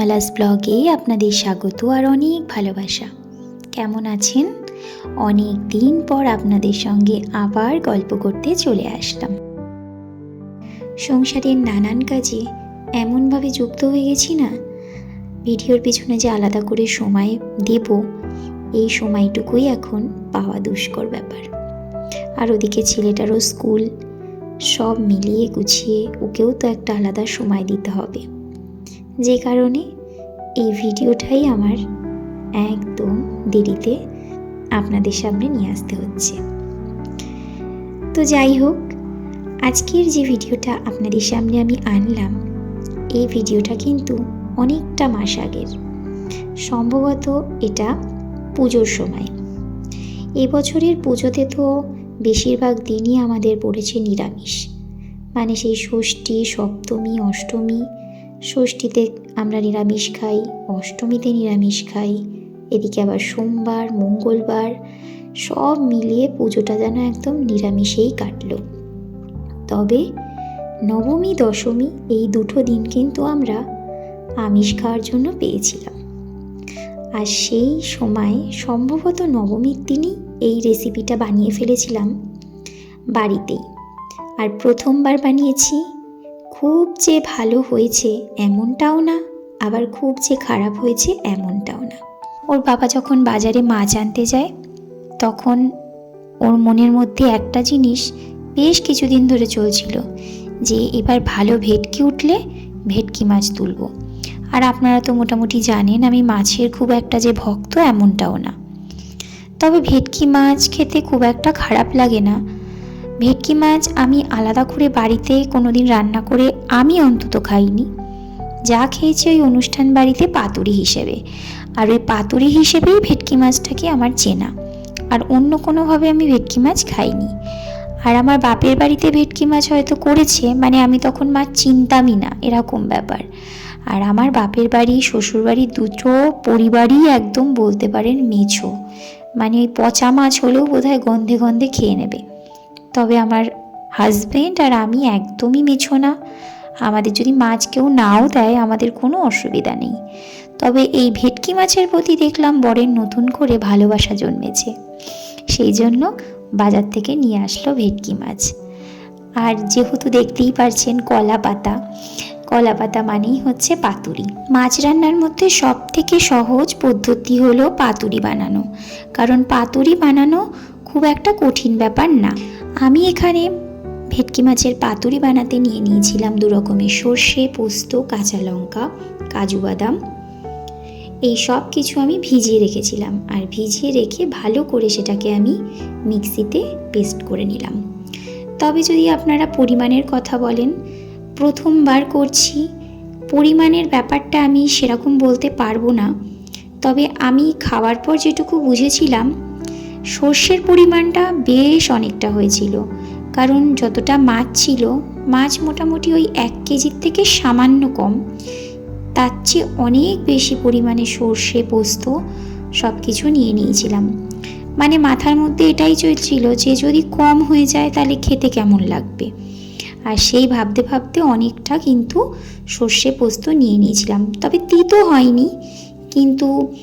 মণিমালাস ব্লগে আপনাদের স্বাগত আর অনেক ভালোবাসা। কেমন আছেন? অনেক দিন পর আপনাদের সঙ্গে আবার গল্প করতে চলে আসলাম। সংসারের নানান কাজে এমনভাবে যুক্ত হয়ে গেছি না, ভিডিওর পিছনে যে আলাদা করে সময় দেব, এই সময়টুকুই এখন পাওয়া দুষ্কর ব্যাপার। আর ওদিকে ছেলেটারও স্কুল, সব মিলিয়ে গুছিয়ে ওকেও তো একটা আলাদা সময় দিতে হবে। যে কারণে এই ভিডিওটাই আমার একদম দেরিতে আপনাদের সামনে নিয়ে আসতে হচ্ছে। তো যাই হোক, আজকের যে ভিডিওটা আপনাদের সামনে আমি আনলাম, এই ভিডিওটা কিন্তু অনেকটা মাস আগের। সম্ভবত এটা পুজোর সময়। এবছরের পুজোতে তো বেশিরভাগ দিনই আমাদের পড়েছে নিরামিষ। মানে সেই ষষ্ঠী, সপ্তমী, অষ্টমী ষষ্ঠীতে আমরা নিরামিষ খাই, অষ্টমীতে নিরামিষ খাই, এদিকে আবার সোমবার, মঙ্গলবার, সব মিলিয়ে পুজোটা যেন একদম নিরামিষেই কাটলো। তবে নবমী, দশমী এই দুটো দিন কিন্তু আমরা আমিষ খাওয়ার জন্য পেয়েছিলাম। আর সেই সময় সম্ভবত নবমীর দিনই এই রেসিপিটা বানিয়ে ফেলেছিলাম বাড়িতেই। আর প্রথমবার বানিয়েছি খুব যে ভালো হয়েছে এমনটাও না, আবার খুব যে খারাপ হয়েছে এমনটাও না। ওর বাবা যখন বাজারে মাছ আনতে যায়, তখন ওর মনের মধ্যে একটা জিনিস বেশ কিছুদিন ধরে চলছিল, যে এবার ভালো ভেটকি উঠলে ভেটকি মাছ তুলবো। আর আপনারা তো মোটামুটি জানেন, আমি মাছের খুব একটা যে ভক্ত এমনটাও না। তবে ভেটকি মাছ খেতে খুব একটা খারাপ লাগে না ভেটকি মাছ আমি আলাদা করে বাড়িতে কোনো দিন রান্না করে আমি অন্তত খাইনি। যা খেয়েছি ওই অনুষ্ঠান বাড়িতে পাতুরি হিসেবে। আর ওই পাতুরি হিসেবেই ভেটকি মাছটাকে আমার চেনা। আর অন্য কোনোভাবে আমি ভেটকি মাছ খাইনি। আর আমার বাপের বাড়িতে ভেটকি মাছ হয়তো করেছে মানে আমি তখন মাছ চিনতামই না, এরকম ব্যাপার। আর আমার বাপের বাড়ি শ্বশুর বাড়ি দুটো পরিবারই একদম বলতে পারেন মেছো। মানে ওই পচা মাছ হলেও বোধহয় গন্ধে গন্ধে খেয়ে নেবে। তবে আমার হাজব্যান্ড আর আমি একদমই মেছো না। আমাদের যদি মাছ কেউ নাও দেয়, আমাদের কোনো অসুবিধা নেই। তবে এই ভেটকি মাছের প্রতি দেখলাম বরের নতুন করে ভালোবাসা জন্মেছে। সেই জন্য বাজার থেকে নিয়ে আসলো ভেটকি মাছ। আর যেহেতু দেখতেই পারছেন কলা পাতা কলা পাতা মানেই হচ্ছে পাতুরি। মাছ রান্নার মধ্যে সব থেকে সহজ পদ্ধতি হলো পাতুরি বানানো। কারণ পাতুরি বানানো খুব একটা কঠিন ব্যাপার না। আমি এখানে ভেটকি মাছের পাতুরি বানাতে নিয়ে নিয়েছিলাম দু রকমের সর্ষে, পোস্ত, কাঁচা লঙ্কা, কাজু বাদাম। এই সব কিছু আমি ভিজিয়ে রেখেছিলাম আর ভিজিয়ে রেখে ভালো করে সেটাকে আমি মিক্সিতে পেস্ট করে নিলাম। তবে যদি আপনারা পরিমাণের কথা বলেন, প্রথমবার করছি, পরিমাণের ব্যাপারটা আমি সেরকম বলতে পারব না। তবে আমি খাওয়ার পর যেটুকু বুঝেছিলাম সর্ষের পরিমাণটা বেশ অনেকটা হয়েছিল। কারণ যতটা মাছ ছিল, মাছ মোটামুটি ওই এক কেজির থেকে সামান্য কম। তার চেয়ে অনেক বেশি পরিমাণে সর্ষে, পোস্ত সব কিছু নিয়ে নিয়েছিলাম। মানে মাথার মধ্যে এটাই চলছিল যে যদি কম হয়ে যায় তাহলে খেতে কেমন লাগবে? আর সেই ভাবতে ভাবতে অনেকটা কিন্তু সর্ষে, পোস্ত নিয়ে নিয়েছিলাম। তবে তিতো হয়নি। কিন্তু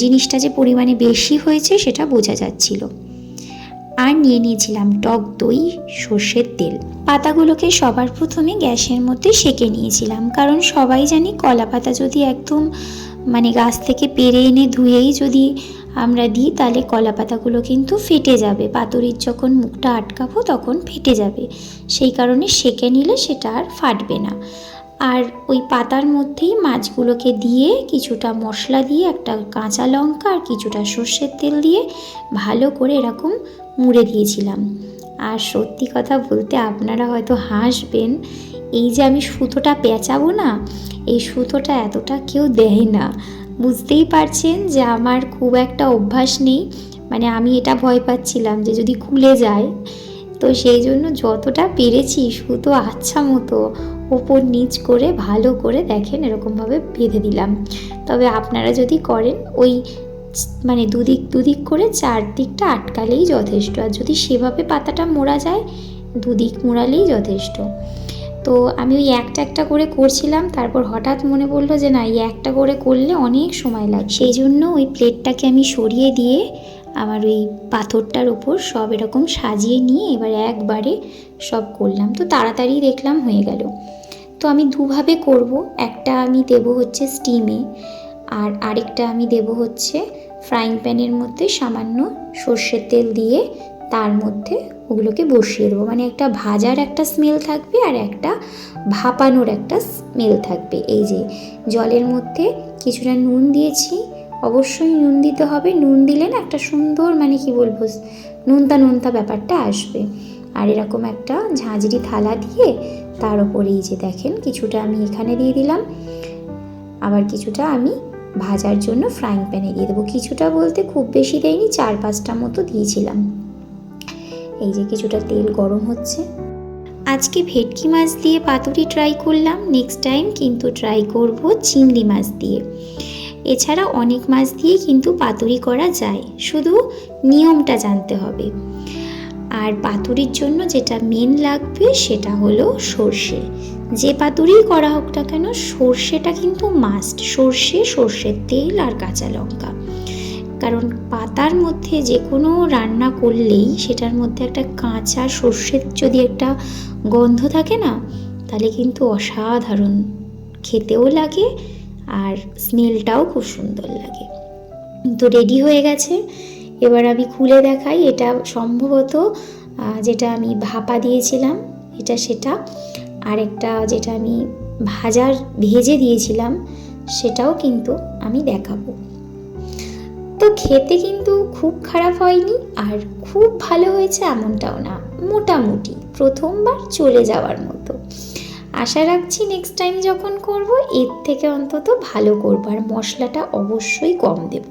জিনিসটা যে পরিমাণে বেশি হয়েছে সেটা বোঝা যাচ্ছিল। আর নিয়ে নিয়েছিলাম টক দই, সর্ষের তেল। পাতাগুলোকে সবার প্রথমে গ্যাসের মধ্যে সেকে নিয়েছিলাম, কারণ সবাই জানি কলা পাতা যদি একদম মানে গাছ থেকে পেরে এনে ধুয়েই যদি আমরা দিই, তাহলে কলা পাতাগুলো কিন্তু ফেটে যাবে। পাতুরির যখন মুখটা আটকাবো তখন ফেটে যাবে। সেই কারণে সেকে নিলে সেটা আর ফাটবে না। আর ওই পাতার মধ্যেই মাছগুলোকে দিয়ে কিছুটা মশলা দিয়ে, একটা কাঁচা লঙ্কা আর কিছুটা সর্ষের তেল দিয়ে ভালো করে এরকম মুড়ে দিয়েছিলাম। আর সত্যি কথা বলতে আপনারা হয়তো হাসবেন, এই যে আমি সুতোটা পেঁচাবো না, এই সুতোটা এতটা কেউ দেয় না। বুঝতেই পারছেন যে আমার খুব একটা অভ্যাস নেই মানে আমি এটা ভয় পাচ্ছিলাম যে যদি খুলে যায়, তো সেই জন্য যতটা পেরেছি সুতো আচ্ছা মতো ওপর নিচ করে ভালো করে দেখেন, এরকমভাবে বেঁধে দিলাম। তবে আপনারা যদি করেন, ওই মানে দুদিক দুদিক করে চারদিকটা আটকালেই যথেষ্ট। আর যদি সেভাবে পাতাটা মোড়া যায়, দুদিক মোড়ালেই যথেষ্ট। তো আমি ওই একটা একটা করে করছিলাম, তারপর হঠাৎ মনে পড়ল যে না, এই একটা করে করলে অনেক সময় লাগে। সেই জন্য ওই প্লেটটাকে আমি সরিয়ে দিয়ে আমার ওই পাথরটার ওপর সব এরকম সাজিয়ে নিয়ে এবার একবারে সব করলাম। তো তাড়াতাড়ি দেখলাম হয়ে গেল। তো আমি দুভাবে করব। একটা আমি দেব হচ্ছে স্টিমে আর আরেকটা আমি দেব হচ্ছে ফ্রাইং প্যানের মধ্যে সামান্য সর্ষের তেল দিয়ে তার মধ্যে ওগুলোকে বসিয়ে দেবো। মানে একটা ভাজার একটা স্মেল থাকবে আর একটা ভাপানোর একটা স্মেল থাকবে। এই যে জলের মধ্যে কিছুটা নুন দিয়েছি অবশ্যই নুন দিতে হবে। নুন দিলে না একটা সুন্দর মানে কি বলব, নুনতা নুনতা ব্যাপারটা আসবে। আর এরকম একটা ঝাঁঝরি থালা দিয়ে তার ওপরে এই যে দেখেন, কিছুটা আমি এখানে দিয়ে দিলাম। আবার কিছুটা আমি ভাজার জন্য ফ্রাইং প্যানে দিয়ে দেবো। কিছুটা বলতে খুব বেশি দেয়নি চার পাঁচটা মতো দিয়েছিলাম। এই যে কিছুটা তেল গরম হচ্ছে। আজকে ভেটকি মাছ দিয়ে পাতুরি ট্রাই করলাম নেক্সট টাইম কিন্তু ট্রাই করব চিংড়ি মাছ দিয়ে। এছাড়া অনেক মাছ দিয়ে কিন্তু পাতুরি করা যায়। শুধু নিয়মটা জানতে হবে। আর পাতুরির জন্য যেটা মেন লাগবে সেটা হলো সর্ষে। যে পাতুরি করা হোক না কেন, সর্ষেটা কিন্তু মাস্ট সর্ষে, সর্ষের তেল আর কাঁচা লঙ্কা। কারণ পাতার মধ্যে যে কোনো রান্না করলেই সেটার মধ্যে একটা কাঁচা সর্ষের যদি একটা গন্ধ থাকে না, তাহলে কিন্তু অসাধারণ খেতেও লাগে আর স্মেলটাও খুব সুন্দর লাগে। তো রেডি হয়ে গেছে। এবার আমি খুলে দেখাই। এটা সম্ভবত যেটা আমি ভাপা দিয়েছিলাম, এটা সেটা। আর একটা যেটা আমি ভাজার, ভেজে দিয়েছিলাম, সেটাও কিন্তু আমি দেখাবো। তো খেতে কিন্তু খুব খারাপ হয়নি, আর খুব ভালো হয়েছে এমনটাও না। মোটামুটি প্রথমবার চলে যাওয়ার মতো। আশা রাখছি নেক্সট টাইম যখন করব, এর থেকে অন্তত ভালো করব আর মশলাটা অবশ্যই কম দেব।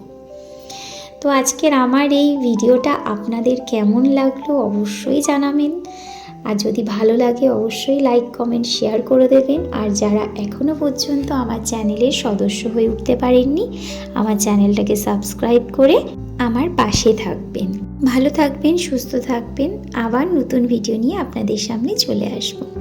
তো আজকের আমার এই ভিডিওটা আপনাদের কেমন লাগল অবশ্যই জানাবেন। আর যদি ভালো লাগে অবশ্যই লাইক কমেন্ট শেয়ার করে দেবেন। আর যারা এখনও পর্যন্ত আমার চ্যানেলের সদস্য হয়ে উঠতে পারেননি, আমার চ্যানেলটাকে সাবস্ক্রাইব করে আমার পাশে থাকবেন। ভালো থাকবেন, সুস্থ থাকবেন। আবার নতুন ভিডিও নিয়ে আপনাদের সামনে চলে আসব।